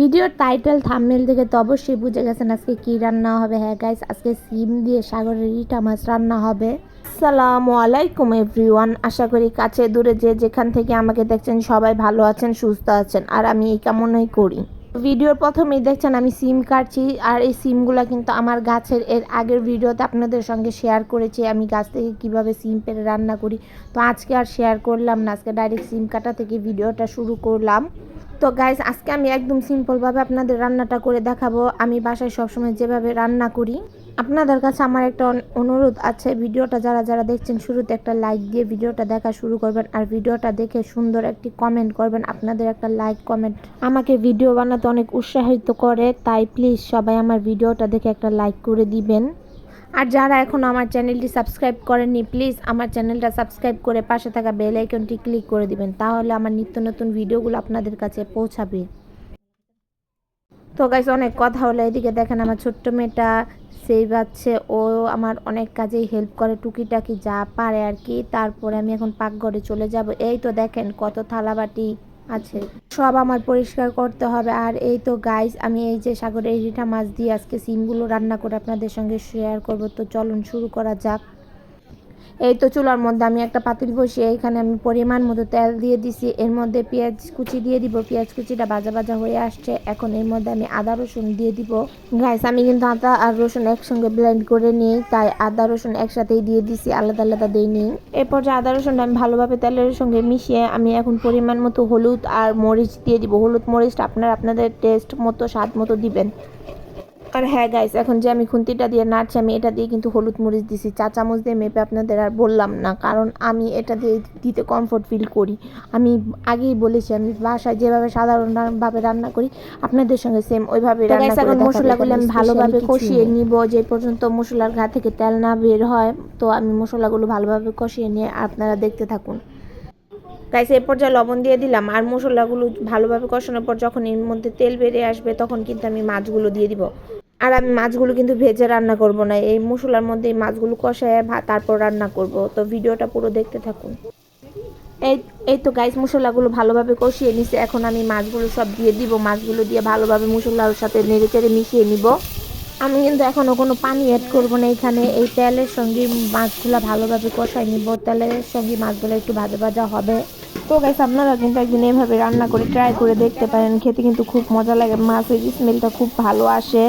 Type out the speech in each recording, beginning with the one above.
ভিডিওর title thumbnail দেখে তো অবশ্যই বুঝে গেছেন আজকে কি রান্না হবে। হ্যাঁ গাইস আজকে সিম দিয়ে সাগরের ইটা মাছ রান্না হবে। আসসালামু আলাইকুম এভরিওয়ান আশা করি কাছে দূরে যে যেখান থেকে আমাকে দেখছেন সবাই ভালো আছেন, সুস্থ আছেন, আর আমি এই কামনাই করি। ভিডিওর প্রথমেই দেখছেন আমি সিম কাটছি, আর এই সিমগুলো কিন্তু আমার গাছের, এর আগের ভিডিওতে আপনাদের সঙ্গে শেয়ার করেছি, আমি গাছ থেকে কীভাবে সিম পেরে রান্না করি। তো আজকে আর শেয়ার করলাম না, আজকে ডাইরেক্ট সিম কাটা থেকে ভিডিওটা শুরু করলাম। তো গাইজ আজকে আমি একদম সিম্পলভাবে আপনাদের রান্নাটা করে দেখাবো। আমি বাসায় সবসময় যেভাবে রান্না করি আপনাদের কাছে আমার একটা অন- অনুরোধ আছে, ভিডিওটা যারা যারা দেখছেন, শুরুতে একটা লাইক দিয়ে ভিডিওটা দেখা শুরু করবেন আর ভিডিওটা দেখে সুন্দর একটি কমেন্ট করবেন। আপনাদের একটা লাইক কমেন্ট আমাকে ভিডিও বানাতে অনেক উৎসাহিত করে, তাই প্লিজ সবাই আমার ভিডিওটা দেখে একটা লাইক করে দিবেন। আর যারা এখন আমার চ্যানেলটি সাবস্ক্রাইব করেননি প্লিজ আমার চ্যানেলটা সাবস্ক্রাইব করে পাশে থাকা বেল আইকনটি ক্লিক করে দিবেন, তাহলে আমার নিত্য নতুন ভিডিওগুলো আপনাদের কাছে পৌঁছাবে। তো গাইস অনেক কথা হলো। এদিকে দেখেন আমার ছোট্ট মেয়েটা, সেই বাচ্চে, ও আমার অনেক কাজেই হেল্প করে। টুকিটাকি যা পারে আর কি তারপরে আমি এখন পাকঘরে চলে যাব। এই তো দেখেন কত থালাবাটি আছে। সব আমার পরিষ্কার করতে হবে। আর এই তো গাইস আমি এই যে সাগরের রিঠা মাছ দিয়ে আজকে সিমগুলো রান্না করে আপনাদের সঙ্গে শেয়ার করব। তো চলুন শুরু করা যাক। এই তো চুলার মধ্যে আমি একটা পাতিল বসিয়ে এখানে আমি পরিমাণ মতো তেল দিয়ে দিছি। এর মধ্যে পেঁয়াজ কুচি দিয়ে দিব। পেঁয়াজ কুচিটা ভাজা ভাজা হয়ে আসছে। এখন এর মধ্যে আমি আদা, রসুন দিয়ে দিব। গাইস আমি কিন্তু আদা আর রসুন একসঙ্গে ব্লেন্ড করে নিই, তাই আদা, রসুন একসাথেই দিয়ে দিছি। আলাদা আলাদা দিয়ে নিই। এরপর যে আদা, রসুনটা আমি ভালোভাবে তেলের সঙ্গে মিশিয়ে আমি এখন পরিমাণ মতো হলুদ আর মরিচ দিয়ে দিব। হলুদ, মরিচটা আপনার আপনাদের টেস্ট মতো, স্বাদ মতো দিবেন। আর হ্যাঁ গাইস এখন যে আমি খুন্তিটা দিয়ে নাড়ছি আমি এটা দিয়ে কিন্তু হলুদ মরিচ দিছি। চা চামচ দিয়ে মেপে আপনাদের আর বললাম না কারণ আমি এটা দিয়ে দিতে কমফোর্ট ফিল করি। আমি আগেই বলেছি আমি বাসায় যেভাবে সাধারণভাবে রান্না করি আপনাদের সঙ্গে সেম ওইভাবে রান্না এখন মশলাগুলো আমি ভালোভাবে কষিয়ে নিব যে পর্যন্ত মশলার ঘা থেকে তেল না বের হয় তো আমি মশলাগুলো ভালোভাবে কষিয়ে নিয়ে আপনারা দেখতে থাকুন। গাইস এই পর্যায়ে লবণ দিয়ে দিলাম আর মশলাগুলো ভালোভাবে কষানোর পর যখন এর মধ্যে তেল বেরিয়ে আসবে তখন কিন্তু আমি মাছগুলো দিয়ে দিব। আর আমি মাছগুলো কিন্তু ভেজে রান্না করব না। এই মশলার মধ্যে এই মাছগুলো কষায় তারপর রান্না করব। তো ভিডিওটা পুরো দেখতে থাকুন। এই এই তো গাইস মশলাগুলো ভালোভাবে কষিয়ে নিছে। এখন আমি মাছগুলো সব দিয়ে দিব। মাছগুলো দিয়ে ভালোভাবে মশলার সাথে নেড়ে চেড়ে মিশিয়ে নিব। আমি কিন্তু এখনও কোনো পানি অ্যাড করব না এখানে। এই তেলের সঙ্গে মাছগুলো ভালোভাবে কষাই নিব। তেলের সঙ্গে মাছগুলো একটু ভাজা ভাজা হবে। তো গাইস আপনারা কিন্তু একদিন এভাবে রান্না করে ট্রাই করে দেখতে পারেন। খেতে কিন্তু খুব মজা লাগে। মাছের স্মেলটা খুব ভালো আসে।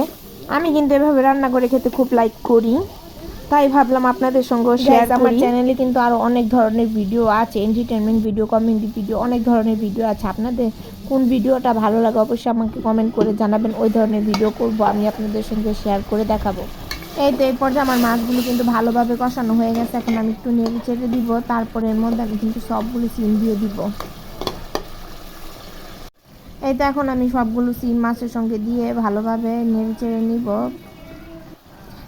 আমি কিন্তু এভাবে রান্না করে খেতে খুব লাইক করি। তাই ভাবলাম আপনাদের সঙ্গে শেয়ার আমার চ্যানেলে কিন্তু আরও অনেক ধরনের ভিডিও আছে এন্টারটেনমেন্ট ভিডিও কমেডি ভিডিও অনেক ধরনের ভিডিও আছে। আপনাদের কোন ভিডিওটা ভালো লাগে অবশ্যই আমাকে কমেন্ট করে জানাবেন। ওই ধরনের ভিডিও করব আমি আপনাদের সঙ্গে শেয়ার করে দেখাবো। এই তো এই পর্যায়ে আমার মাছগুলো কিন্তু ভালোভাবে কষানো হয়ে গেছে এখন আমি একটু নেড়ে চেড়ে দিব। তারপরে এর মধ্যে আমি কিন্তু সবগুলো সিম দিয়ে দিব। এই তো এখন আমি সবগুলো সিম মাছের সঙ্গে দিয়ে ভালোভাবে নেড়ে চেড়ে নিব।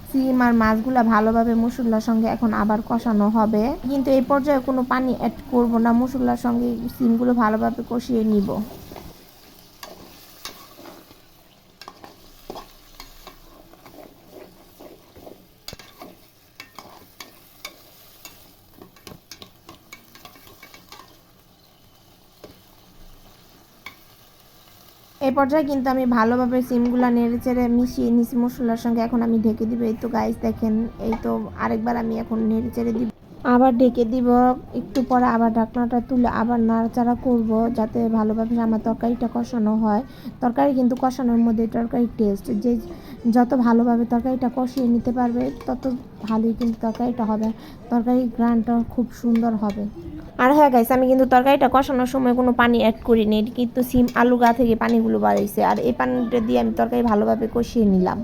সিম আর মাছগুলো ভালোভাবে মশলার সঙ্গে এখন আবার কষানো হবে। কিন্তু এই পর্যায়ে কোনো পানি অ্যাড করব না মশলার সঙ্গে সিমগুলো ভালোভাবে কষিয়ে নিব। এই পর্যায়ে কিন্তু আমি ভালোভাবে সিমগুলো নেড়ে চেড়ে মিশিয়ে নিছি মশলার সঙ্গে। এখন আমি ঢেকে দিব। এই তো গাইস দেখেন, এই তো আরেকবার আমি এখন নেড়ে চেড়ে দিব। আবার ঢেকে দিব। একটু পরে আবার ঢাকনাটা তুলে আবার নাড়াচাড়া করব যাতে ভালোভাবে আমার তরকারিটা কষানো হয়। তরকারি কিন্তু কষানোর মধ্যে তরকারির টেস্ট যে যত ভালোভাবে তরকারিটা কষিয়ে নিতে পারবে, তত ভালোই কিন্তু তরকারিটা হবে। তরকারির গ্রানটা খুব সুন্দর হবে। আর হ্যাঁ গাইস আমি কিন্তু তরকারিটা কষানোর সময় কোনো পানি অ্যাড করিনি, কিন্তু সিম আলু গা থেকে পানিগুলো বাড়াইছে আর এই পানিটা দিয়ে আমি তরকারি ভালোভাবে কষিয়ে নিলাম।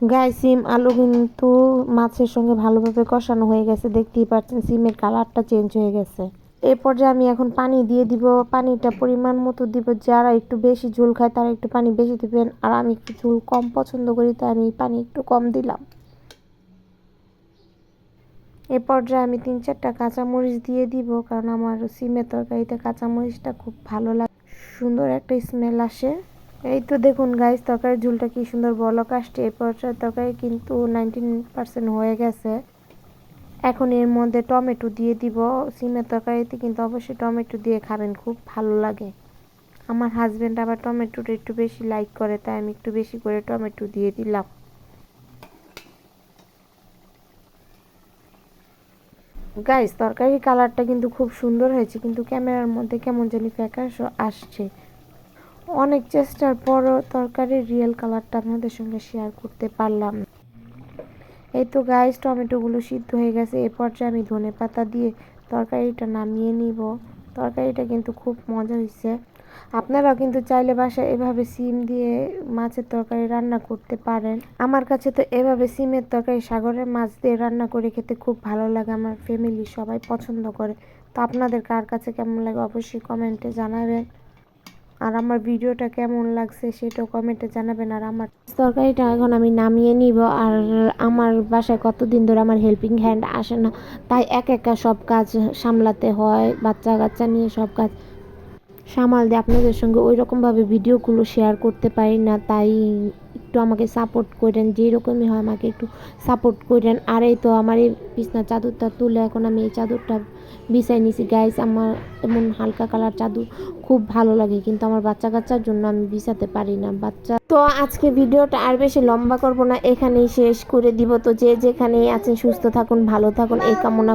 গাই সিম আলু কিন্তু মাছের সঙ্গে ভালোভাবে কষানো হয়ে গেছে, দেখতেই পাচ্ছেন সিমের কালারটা চেঞ্জ হয়ে গেছে। এরপর যে আমি এখন পানি দিয়ে দিব, পানিটা পরিমাণ মতো দিব, যারা একটু বেশি ঝোল খায় তারা একটু পানি বেশি দিবেন, আর আমি একটু ঝোল কম পছন্দ করি, তাই আমি পানি একটু কম দিলাম। এ পর্যায়ে আমি তিন চারটা কাঁচামরিচ দিয়ে দিব, কারণ আমার সিমের তরকারিতে কাঁচামরিচটা খুব ভালো লাগে। সুন্দর একটা স্মেল আসে। এই তো দেখুন গাইস তরকারির ঝুলটা কি সুন্দর বলক আসছে। এই পর্যায়ে তরকারি কিন্তু নাইনটিন পার্সেন্ট হয়ে গেছে। এখন এর মধ্যে টমেটো দিয়ে দিব। সিমের তরকারিতে কিন্তু অবশ্যই টমেটো দিয়ে খাবেন, খুব ভালো লাগে। আমার হাজবেন্ড আবার টমেটোটা একটু বেশি লাইক করে, তাই আমি একটু বেশি করে টমেটো দিয়ে দিলাম। গাইস তরকারি কালারটা কিন্তু খুব সুন্দর হয়েছে, কিন্তু ক্যামেরার মধ্যে কেমন জানি ফ্যাকাশ আসছে। অনেক চেষ্টার পরও তরকারির রিয়েল কালারটা আপনাদের সঙ্গে শেয়ার করতে পারলাম। এই তো গাইস টমেটোগুলো সিদ্ধ হয়ে গেছে, এ পর্যায়ে আমি ধনে পাতা দিয়ে তরকারিটা নামিয়ে নিব। তরকারিটা কিন্তু খুব মজা হয়েছে। আপনারাও কিন্তু চাইলে বাসায় এভাবে সিম দিয়ে মাছের তরকারি রান্না করতে পারেন। আমার কাছে তো এভাবে সিমের তরকারি, সাগরের মাছ দিয়ে রান্না করে খেতে খুব ভালো লাগে, আমার ফ্যামিলি সবাই পছন্দ করে। তো আপনাদের কার কাছে কেমন লাগে অবশ্যই কমেন্টে জানাবেন। আর আমার ভিডিওটা কেমন লাগছে সেটাও কমেন্টে জানাবেন। আর আমার তরকারিটা এখন আমি নামিয়ে নিব। আর আমার বাসায় কতদিন ধরে আমার হেল্পিং হ্যান্ড আসে না, তাই এক একা সব কাজ সামলাতে হয় বাচ্চা কাচ্চা নিয়ে সব কাজ। সামাল দিয়ে আপনাদের সঙ্গে ওই রকমভাবে ভিডিওগুলো শেয়ার করতে পারি না, তাই একটু আমাকে সাপোর্ট করেন, যেরকমই হয় আমাকে একটু সাপোর্ট করেন। আর এই তো আমার এই বিছনা চাদরটা তুলে এখন আমি এই চাদরটা বিছাই নিছি। গাইস আমার এমন হালকা কালার চাদর খুব ভালো লাগে, কিন্তু আমার বাচ্চা কাচ্চার জন্য আমি বিছাতে পারি না। বাচ্চা তো আজকে ভিডিওটা আর বেশি লম্বা করব না, এখানেই শেষ করে দিব। তো যে যেখানেই আছেন, সুস্থ থাকুন, ভালো থাকুন, এই কামনা